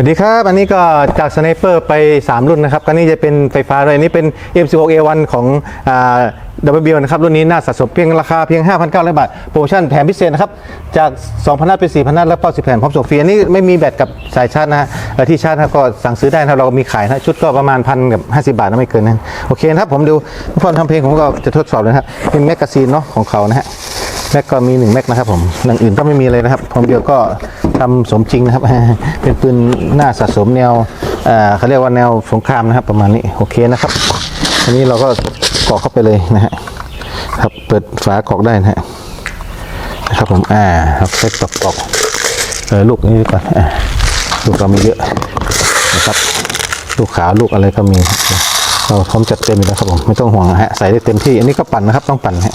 สวัสดีครับ อันนี้ก็จากสไนเปอร์ไป 3 รุ่นนะครับก็นี่จะเป็นไฟฟ้าเลยนี่เป็น M16A1 ของดับเบิลบิลนะครับ รุ่นนี้น่าสะสมเพียงราคาเพียง 5,900 บาท โปรโมชั่นแถมพิเศษนะครับ จาก 2,000นัดเป็น 4,000นัดแล้วก็10แผ่นพร้อมส่งฟรีอันนี้ไม่มีแบตกับสายชาร์จนะฮะที่ชาร์จก็สั่งซื้อได้นะครับเรามีขายนะชุดก็ประมาณพันกับ50 บาทนะไม่เกินนั้นโอเคนะครับผมดูทุกคนทำเพลงผมก็จะทดสอบเลยนะครับเป็นแมกกาซีนเนาะของเขานะฮะแม็กก็มี1แม็กนะครับผมอย่างอื่นก็ไม่มีเลยนะครับผมเดียวก็ ทำสมจริงนะครับ เป็นปืนหน้าสะสมแนวเอ่อเขาเรียกว่าแนวสงครามนะครับ ประมาณนี้โอเคนะครับอันนี้เราก็กรอกเข้าไปเลยนะฮะครับเปิดฝากรอกได้นะฮะนะครับผมอ่าครับเซ็ตกตอกเออลูกนี้ก่อนอ่าลูกเรามีเยอะนะครับ ลูกขาวลูกอะไรก็มีเราพร้อมจัดเต็มอยู่แล้วครับผมไม่ต้องห่วงนะฮะใส่ได้เต็มที่ อันนี้ก็ปั่นนะครับต้องปั่นฮะ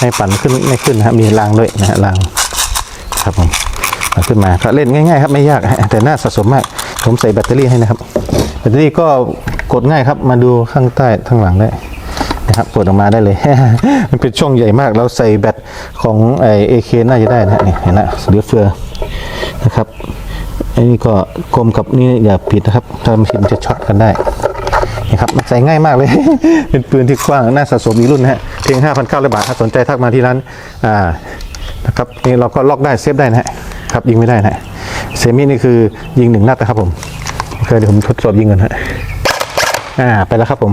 ให้ปั่นขึ้นไม่ขึ้นนะครับมีรางด้วยนะฮะรางครับผม ขึ้นมาก็เล่นง่ายๆครับไม่ยากแต่น่าสะสมมากผมใส่แบตเตอรี่ให้นะครับ แบตเตอรี่ก็กดง่ายครับ มาดูข้างใต้ข้างหลังได้นะครับกดออกมาได้เลย มันเป็นช่องใหญ่มาก เราใส่แบตของไอเอเคน่าจะได้นะนี่เห็นนะเหลือเฟือนะครับอันนี้ก็กลมกับนี่อย่าผิดนะครับถ้ามันผิดมันจะช็อตกันได้นี่ครับมันใส่ง่ายมากเลย เป็นปืนที่กว้างน่าสะสมอีรุ่นนะฮะเพียง5,900บาทถ้าสนใจทักมาที่ร้านอ่านะครับนี่เราก็ล็อกได้เซฟได้นะฮะ ครับยิงไม่ได้นะเซมินี่คือยิงหนึ่งนัดนะครับผมโอเคเดี๋ยวผมทดสอบยิงกันฮะอ่าไปแล้วครับผม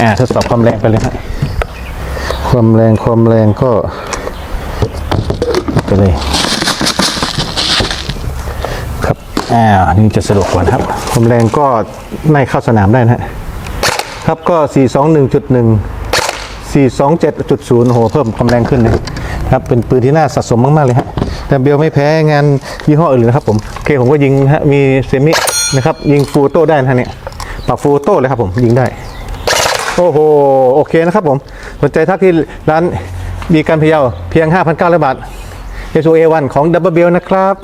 อ่าทดสอบความแรงไปเลยฮะความแรงความแรงก็ไปเลยครับอ่านี่จะสะดวกกว่านะครับ ความแรงก็ไม่เข้าสนามได้นะครับก็ 421.1 427.0โอ้โหเพิ่มความแรงขึ้นเลยครับเป็นปืนที่น่าสะสมมาก ๆ เลยฮะ แต่เบลไม่แพ้งานยี่ห้ออื่นนะครับผมโอเคผมก็ยิงฮะมีเซมินะครับยิงฟูโต้ได้นะเนี่ยปรับฟูโต้เลยครับผมยิงได้ โอ้โหโอเคนะครับผมสนใจทักที่ร้านดีการพยาเพียง 5,900 บาท s o a 1 ของ Double Bell นะครับ